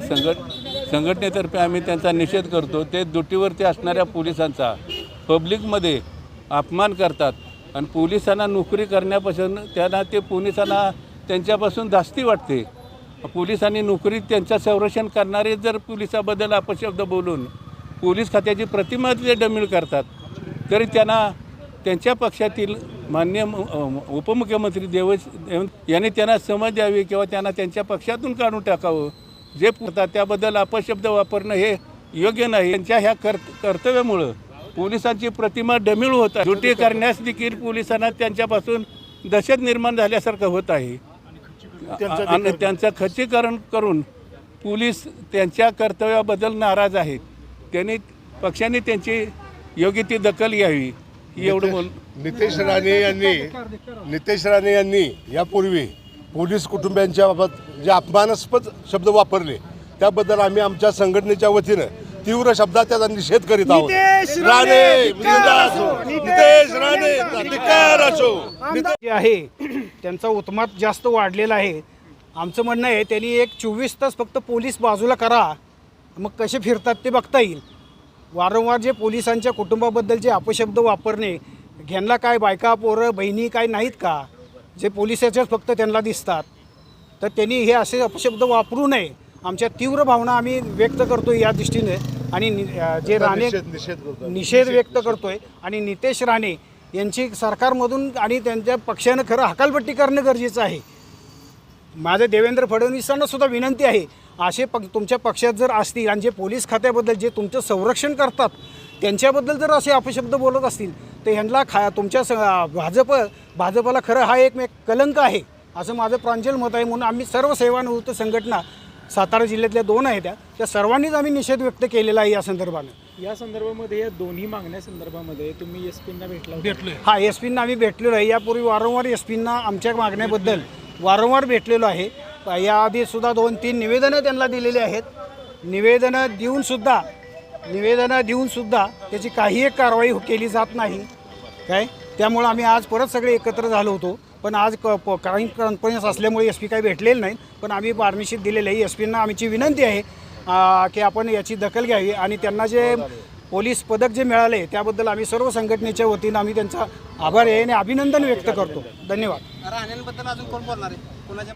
संघट संघटनेतर्फे आम्ही त्यांचा निषेध करतो ते दुटीवरती असणाऱ्या पोलिसांचा पब्लिकमध्ये अपमान करतात आणि पोलिसांना नोकरी करण्यापासून त्यांना ते पोलिसांना त्यांच्यापासून धास्ती वाटते. पोलिसांनी नोकरी त्यांचं संरक्षण करणारे जर पोलिसाबद्दल अपशब्द बोलून पोलीस खात्याची प्रतिमा ते डमिळ करतात तरी त्यांना त्यांच्या पक्षातील मान्य उपमुख्यमंत्री देवेश देव यांनी त्यांना समज द्यावी किंवा त्यांना त्यांच्या पक्षातून काढून टाकावं. जे पुरतात त्याबद्दल अपशब्द वापरणं हे योग्य नाही. त्यांच्या ह्या कर कर्तव्यामुळं पोलिसांची प्रतिमा डमिळ होत आहे. ड्युटी करण्यास देखील पोलिसांना त्यांच्यापासून दहशत निर्माण झाल्यासारखं होत आहे. आणि त्यांचं खच्चीकरण करून पोलीस त्यांच्या कर्तव्याबद्दल नाराज आहेत. त्यांनी पक्षाने त्यांची योग्य ती दखल घ्यावी. एवढं बोल. नितेश राणे यांनी नितेश राणे यांनी यापूर्वी पोलीस कुटुंबियांच्या बाबत जे अपमानास्पद शब्द वापरले त्याबद्दल आम्ही आमच्या संघटनेच्या वतीनं तीव्र शब्दात त्याचा निषेध करीत आहोत. नितेश राणे. नितेश राणे असो. जे आहे त्यांचा उत्मात जास्त वाढलेला आहे. आमचं म्हणणं आहे त्यांनी एक चोवीस तास फक्त पोलीस बाजूला करा. मग कसे फिरतात ते बघता येईल. वारंवार जे पोलिसांच्या कुटुंबाबद्दलचे अपशब्द वापरणे घ्यांना काय बायका पोरं बहिणी काय नाहीत का? जे पोलिसाच्याच फक्त त्यांना दिसतात. तर त्यांनी हे असे अपशब्द वापरू नये. आमच्या तीव्र भावना आम्ही व्यक्त करतो या दृष्टीने आणि जे राणे निषेध निषेध करतो निषेध व्यक्त करतोय. आणि नितेश राणे यांची सरकारमधून आणि त्यांच्या पक्षानं खरं हकालपट्टी करणं गरजेचं आहे. माझं देवेंद्र फडणवीसांना सुद्धा विनंती आहे. असे पक्ष तुमच्या पक्षात जर असतील आणि जे पोलीस खात्याबद्दल जे तुमचं संरक्षण करतात त्यांच्याबद्दल जर असे अपशब्द बोलत असतील तर ह्यांना खा तुमच्या स भाजप भाजपला खरं हा एक एक कलंक आहे असं माझं प्रांजल मत आहे. म्हणून आम्ही सर्व सेवानिवृत्त संघटना सातारा जिल्ह्यातल्या दोन आहेत त्या त्या सर्वांनीच आम्ही निषेध व्यक्त केलेला आहे या संदर्भानं. या संदर्भामध्ये या दोन्ही मागण्या संदर्भामध्ये तुम्ही एस पींना भेटला होता. हा एस पींना आम्ही भेटलेलो आहे. यापूर्वी वारंवार एस पींना आमच्या मागण्याबद्दल वारंवार भेटलेलो आहे. याआधी सुद्धा दोन तीन निवेदनं त्यांना दिलेली आहेत. निवेदनं देऊनसुद्धा निवेदनं देऊनसुद्धा त्याची काही एक कारवाई केली जात नाही. काय? त्यामुळं आम्ही आज परत सगळे एकत्र झालो होतो. पण आज क प- काही कॉन्फरन्स असल्यामुळे एस पी काही भेटलेले नाहीत पण आम्ही पार्टनरशिप दिलेली आहे. एस पींना आमची विनंती आहे की आपण याची दखल घ्यावी आणि त्यांना जे पोलीस पदक जे मिळाले त्याबद्दल आम्ही सर्व संघटनेच्या वतीनं आम्ही त्यांचा आभार आहे आणि अभिनंदन व्यक्त करतो. धन्यवाद. अजून कोण बोलणार आहे? कोणाच्या